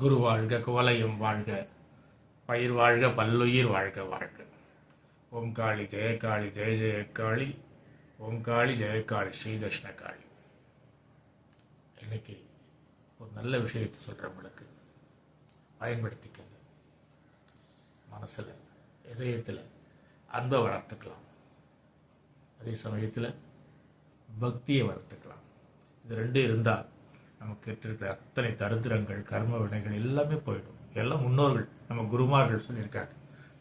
குரு வாழ்க குவலையும் வாழ்க பயிர் வாழ்க பல்லுயிர் வாழ்க வாழ்க. ஓம் காளி ஜெயகாளி ஜெய ஜெயகாளி ஓம் காளி ஜெயகாளி ஸ்ரீதர்ஷ்ண காளி. இன்னைக்கு ஒரு நல்ல விஷயத்தை சொல்கிறவங்களுக்கு பயன்படுத்திக்கங்க. மனசில் இதயத்தில் அன்பை வளர்த்துக்கலாம். அதே சமயத்தில் பக்தியை வளர்த்துக்கலாம். இது ரெண்டும் இருந்தால் நமக்கு இருக்கிற அத்தனை தரித்திரங்கள் கர்ம வினைகள் எல்லாமே போயிடும். எல்லாம் முன்னோர்கள் நம்ம குருமார்கள் சொல்லியிருக்காங்க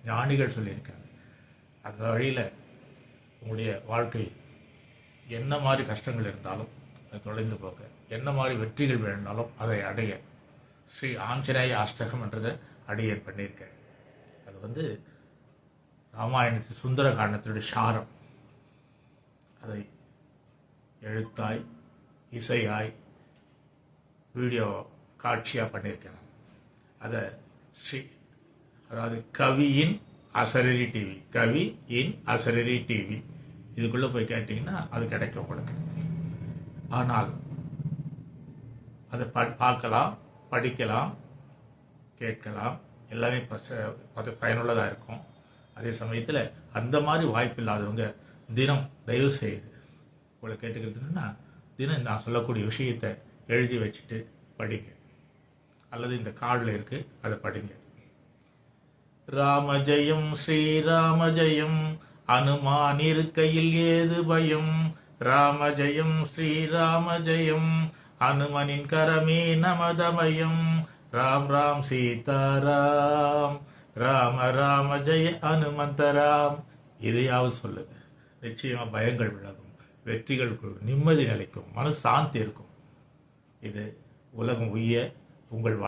ஞானிகள் சொல்லியிருக்காங்க. அந்த வழியில் உங்களுடைய வாழ்க்கை என்ன மாதிரி கஷ்டங்கள் இருந்தாலும் அதை தொலைந்து போக என்ன மாதிரி வெற்றிகள் வேணும்னாலும் அதை அடைய ஸ்ரீ ஆஞ்சநேய அஷ்டகம் என்றதை அடியேன் பண்ணியிருக்கேன். அது வந்து ராமாயணத்து சுந்தரகாண்டத்தினுடைய சாரம். அதை எழுத்தாய் இசையாய் வீடியோ காட்சியாக பண்ணியிருக்கேன் அதை ஸ்ரீ அதாவது கவியின் அசரரி டிவி கவி இன் அசரரி டிவி இதுக்குள்ளே போய் கேட்டிங்கன்னா அது கிடைக்கும் உங்களுக்கு. ஆனால் அதை ப பார்க்கலாம் படிக்கலாம் கேட்கலாம். எல்லாமே பச- அது பயனுள்ளதாக இருக்கும். அதே சமயத்தில் அந்த மாதிரி வாய்ப்பு இல்லாதவங்க தினம் தயவு செய்து உங்களை கேட்டுக்கிறதுன்னா தினம் நான் சொல்லக்கூடிய விஷயத்தை எழுதி வச்சுட்டு படிங்க. அல்லது இந்த கார்டில் இருக்கு அதை படிங்க. ராம ஜெயம் ஸ்ரீராம ஜெயம் அனுமான் இருக்கையில் ஏது பயம்? ராம ஜெயம் ஸ்ரீராம ஜெயம் அனுமனின் கரமே நமதமயம். ராம் ராம் சீதாராம் ராம. ராம ஜெய அனுமந்தராம். இதையாவது சொல்லுங்க. நிச்சயமா பயங்கள் விலகும். வெற்றிகள் நிம்மதி நிலைக்கும். மன சாந்தி இருக்கும். இது உலகம் உய்ய உங்கள்